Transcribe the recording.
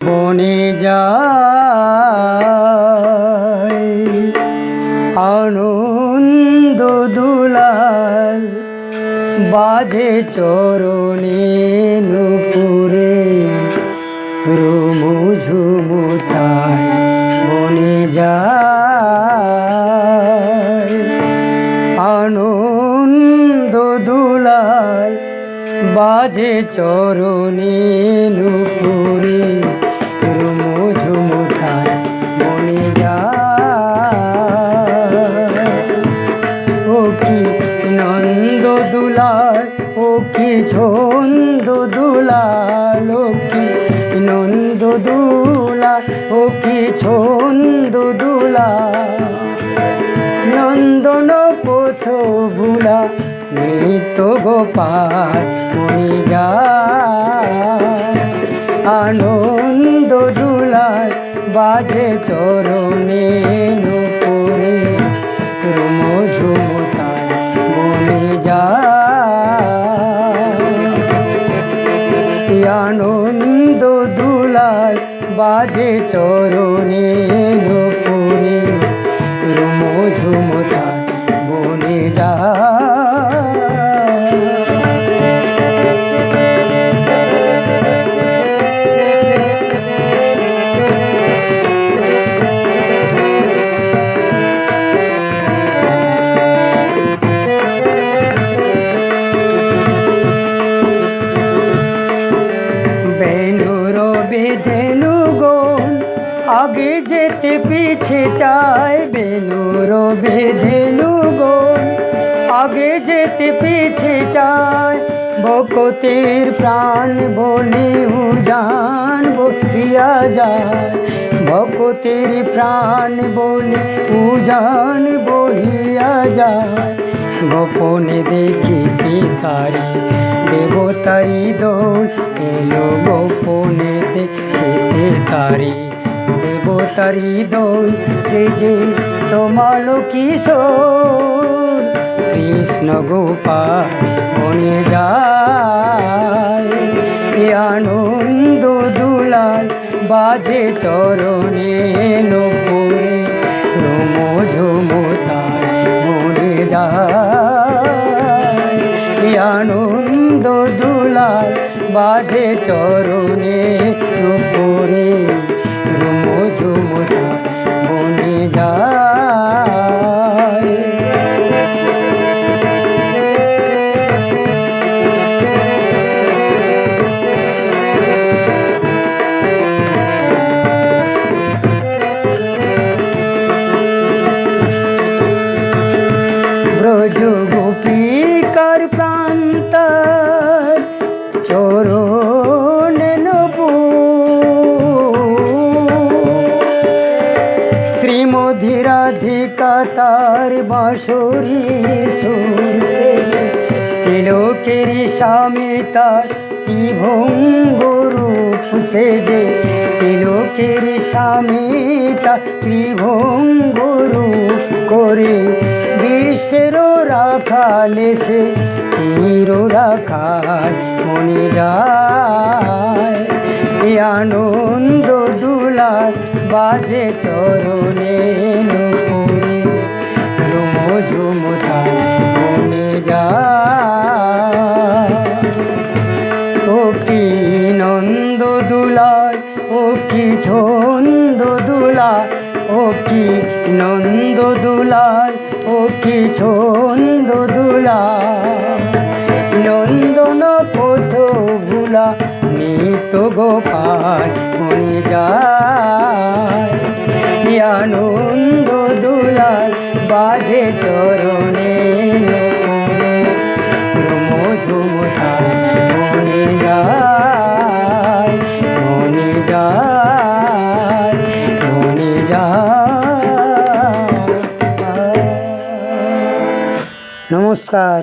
বনে যায়। আনন্দ দুলাল বাজে চরণে নুপুরে রুমু ঝুমুতায় বনে যায়। আনন্দ দুলাল বাজে চরণে নুপুরে ছন্দ দুলাল ও কি নন্দ দুলাল, ও কি ছন্দ দুলাল? নন্দন পথ ভুলা নিত গোপাল মনি যা আনন্দ দুলাল, বাজে চরণে নুপুরে রুম ঝুমুতায় বাজে চরণে আগে যেতে পিছে চায় বেনুর বেধেনু গোন আগে যেতে পিছে চায় বকতের প্রাণ বলে উজান বহিয়া যায়। ভকতের প্রাণ বলে উজান বহিয়া যায়। গোপনে দেখিতে তারি দেবতারি দোল, এলো গোপনে দেখিতে তারি। দেবতারি দোল সে যে তোমাল কিশোর। কৃষ্ণ গোপাল বনে যায়, এ আনন্দ দুলাল বাজে চরণে নপুরে। রোম ঝুমুতায় মনে যায়, এ আনন্দ দুলাল বাজে চরণে নপুরে। গোপিকার প্রান্তর চরণে নবু শ্রীমধি রাধিকা তার বাঁশরীর সুর সেজে তিলকের স্বামী তার ত্রিভঙ্গ রূপ সেজে তিলকের স্বামী তার গুরু করে। বিশ্বের রাখালে সে চির রাখাল মনে যায়। আনন্দ দুলার বাজে চরণে কি ছন্দ দুলাল, ও কি নন্দ দুলাল, ও কি ছন্দ দুলাল। নন্দন পথ ভুলা, নিত গোপাল মনে যায়। দুলাল, বাজে চরণে রুম ঝুমতায় নমস্কার।